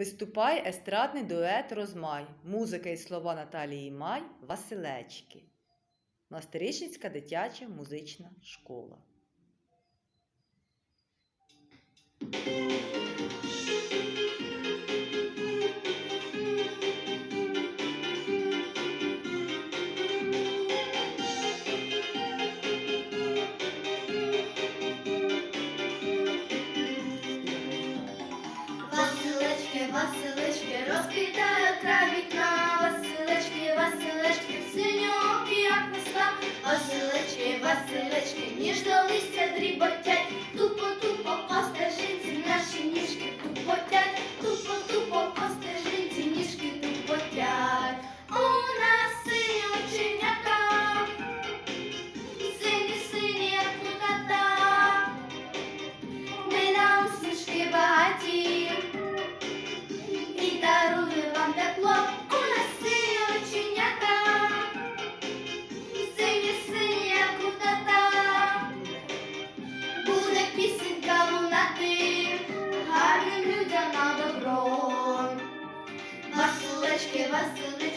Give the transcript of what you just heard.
Виступає естрадний дует Розмай. Музика і слова Наталії Май Василечки. Мастеричницька дитяча музична школа. Василечки, розквітає травітна, Василечки, Василечки, синьокі, як весна, Василечки, Василечки, ніж пісенька лунати, гарним людям на добро. Василечки, Василечки,